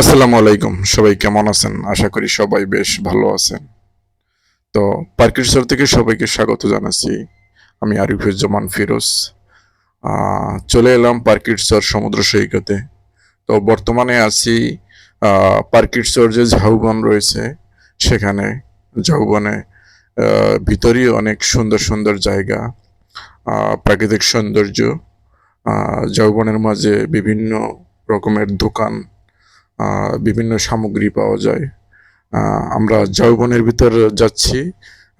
আসসালামু আলাইকুম। সবাই কেমন আছেন? আশা করি সবাই বেশ ভালো আছেন। তো পার্কিস্টর থেকে সবাইকে স্বাগত জানাচ্ছি। আমি আরিফুজ্জামান ফিরোজ। চলে এলাম পার্কিটসর সমুদ্র সৈকতে। তো বর্তমানে আছি পার্কিটসর যে ঝাউবন রয়েছে, সেখানে। ঝাউবনে ভিতরেই অনেক সুন্দর সুন্দর জায়গা প্রাকৃতিক সৌন্দর্য। ঝাউবনের মাঝে বিভিন্ন রকমের দোকান বিভিন্ন সামগ্রী পাওয়া যায়। আমরা যৌবনের ভিতর যাচ্ছি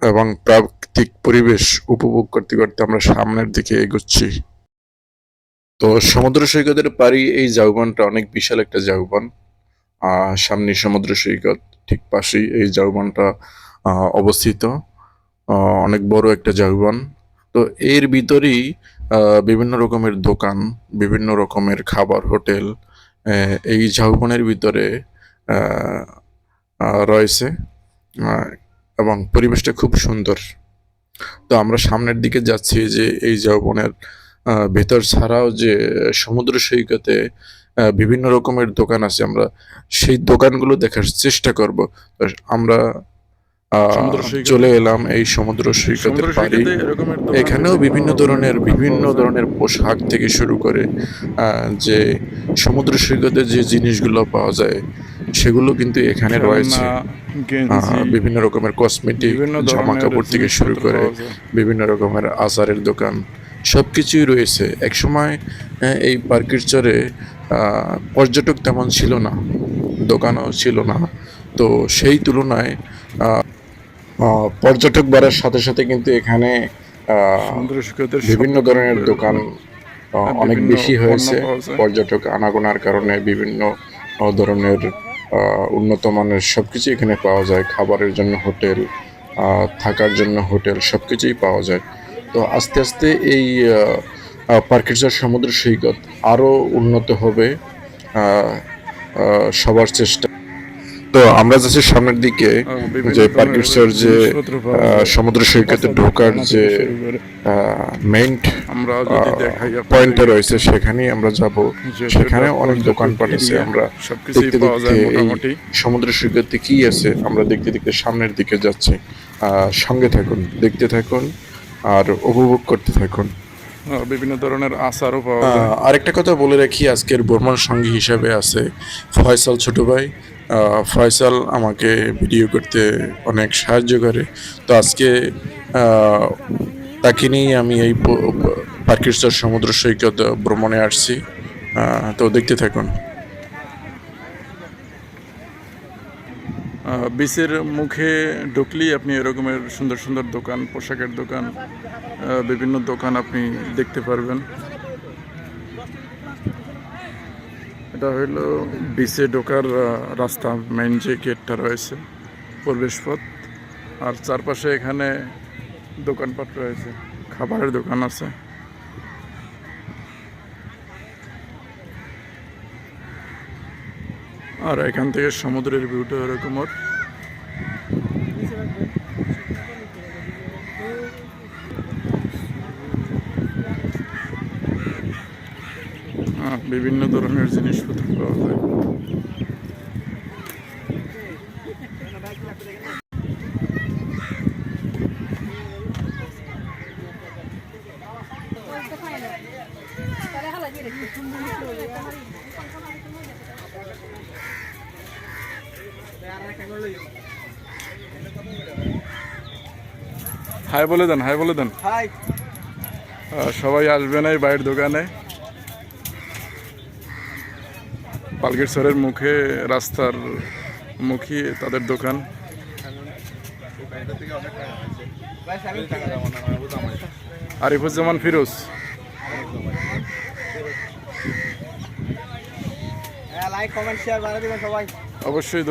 এবং প্রাকৃতিক পরিবেশ উপভোগ করতে করতে আমরা সামনের দিকে এগোচ্ছি। তো সমুদ্র সৈকতের পাড়ি এই যৌবনটা অনেক বিশাল একটা আহ সামনে সমুদ্র সৈকত ঠিক পাশেই এই আহ, অবস্থিত। অনেক বড় একটা যৌবন তো এর ভিতরেই বিভিন্ন রকমের দোকান বিভিন্ন রকমের খাবার হোটেল এই ঝাউবনের ভিতরে রয়েছে এবং পরিবেশটা খুব সুন্দর। তো আমরা সামনের দিকে যাচ্ছি যে এই ঝাউবনের ভেতর ছাড়াও যে সমুদ্র সৈকতে বিভিন্ন রকমের দোকান আছে, আমরা সেই দোকানগুলো দেখার চেষ্টা করব। আমরা চলে এলাম এই সমুদ্র সৈকতের পাড়ি এখানেও বিভিন্ন ধরনের বিভিন্ন ধরনের পোশাক থেকে শুরু করে যে সমুদ্র সৈকতে যে জিনিসগুলো পাওয়া যায় সেগুলো কিন্তু এখানে রয়েছে। বিভিন্ন রকমের কসমেটিক বিভিন্ন জামা কাপড় থেকে শুরু করে বিভিন্ন রকমের আচারের দোকান সবকিছুই রয়েছে। একসময় এই পার্কের চরে আহ, পর্যটক তেমন ছিল না দোকানও ছিল না। তো সেই তুলনায় পর্যটক বাড়ার সাথে সাথে কিন্তু এখানে বিভিন্ন ধরনের দোকান অনেক বেশি হয়েছে। পর্যটক আনাগোনার কারণে বিভিন্ন ধরনের উন্নত মানের সবকিছু এখানে পাওয়া যায়। খাবারের জন্য হোটেল থাকার জন্য হোটেল সব কিছুই পাওয়া যায়। তো আস্তে আস্তে এই পার্কেটসার সমুদ্র সৈকত আরও উন্নত হবে সবার চেষ্টা তো আমরা যাচ্ছি সামনের দিকে যে পার্কেটসার যে। সমুদ্র সৈকতে ঢোকার যে। মেইন আমরা যদি দেখাই আপনাদের, পয়েন্টে রয়েছে সেখানেই আমরা যাব। সেখানে অনেক দোকানপাট আছে আমরা দেখতে দেখতে এই সমুদ্র সৈকতে কি আছে আমরা দেখতে দেখতে সামনের দিকে যাচ্ছি। সঙ্গে থাকুন দেখতে থাকুন আর উপভোগ করতে থাকুন। বিভিন্ন ধরনের আচারও পাওয়া যায়। আরেকটা কথা বলে রাখি আজকের ভ্রমণ সঙ্গী হিসাবে আছে ফয়সাল ছোট ভাই ফয়সাল আমাকে ভিডিও করতে অনেক সাহায্য করে। তো আজকে তাকে নিয়েই আমি এই পার্কেশ্বর সমুদ্র সৈকত ভ্রমণে আসছি। তো দেখতে থাকুন। বিচের মুখে ঢুকলেই আপনি এরকমের সুন্দর সুন্দর দোকান, পোশাকের দোকান বিভিন্ন দোকান আপনি দেখতে পারবেন। এটা হইল বিচে ঢোকার রাস্তা মেইন যে গেটটা রয়েছে, প্রবেশ পথ। আর চারপাশে এখানে দোকানপাট রয়েছে, খাবারের দোকান আছে। আর এখান থেকে সমুদ্রের ভিউটা এরকম ওর। বিভিন্ন ধরনের জিনিসপত্র পাওয়া যায়। হাই বলে দেন হাই বলে দেন। সবাই আসবেন এই বাইরের দোকানে। পালগেশ্বরের মুখে, রাস্তার মুখী তাদের দোকান। আরিফুজ্জামান ফিরোজ। হ্যাঁ লাইক কমেন্ট শেয়ার বাড়া দিবেন সবাই অবশ্যই